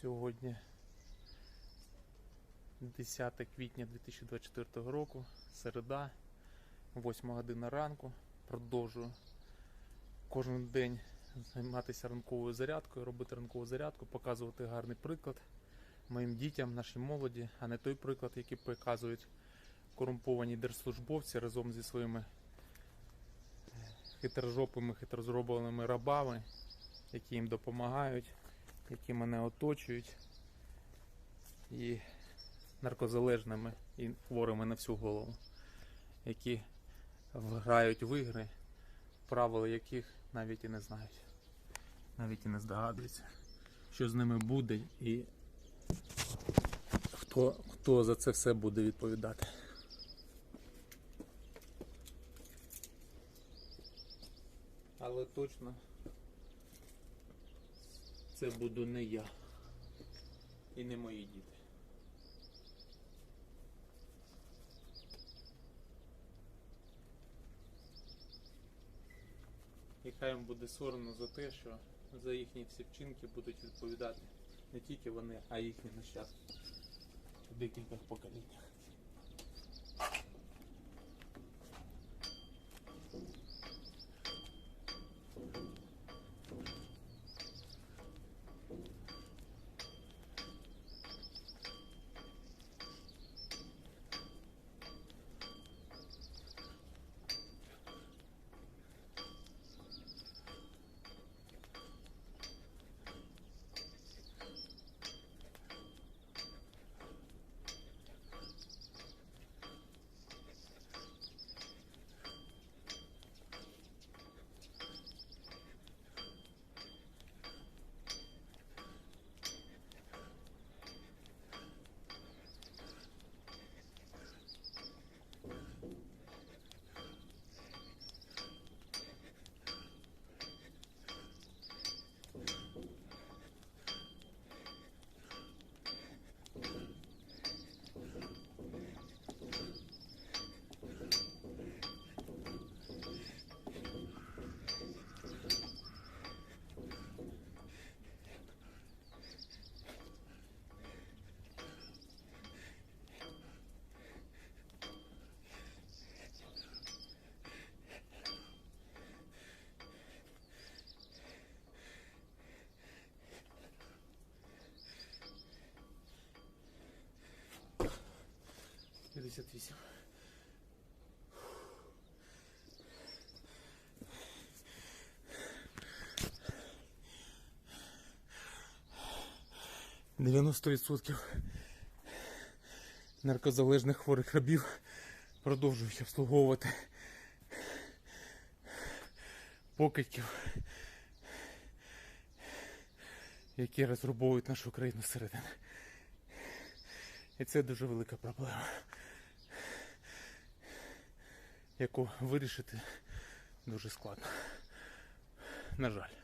Сьогодні 10 квітня 2024 року, середа, 8 година ранку. Продовжую кожен день займатися ранковою зарядкою, робити ранкову зарядку, показувати гарний приклад моїм дітям, нашій молоді, а не той приклад, який показують корумповані держслужбовці разом зі своїми хитрожопими, хитрозробленими рабами, які їм допомагають, які мене оточують, і наркозалежними і хворими на всю голову, які грають в ігри, правила яких навіть і не знають, навіть і не здогадуються, що з ними буде і хто, хто за це все буде відповідати. Але точно це буду не я і не мої діти. І хай їм буде соромно за те, що за їхні всі вчинки будуть відповідати не тільки вони, а їхні нащадки в декількох поколіннях. П'ятдесят вісім. Дев'яносто відсотків наркозалежних хворих рабів продовжують обслуговувати покидьків, які розрубовують нашу країну зсередини. І це дуже велика проблема, яку вирішити дуже складно. На жаль.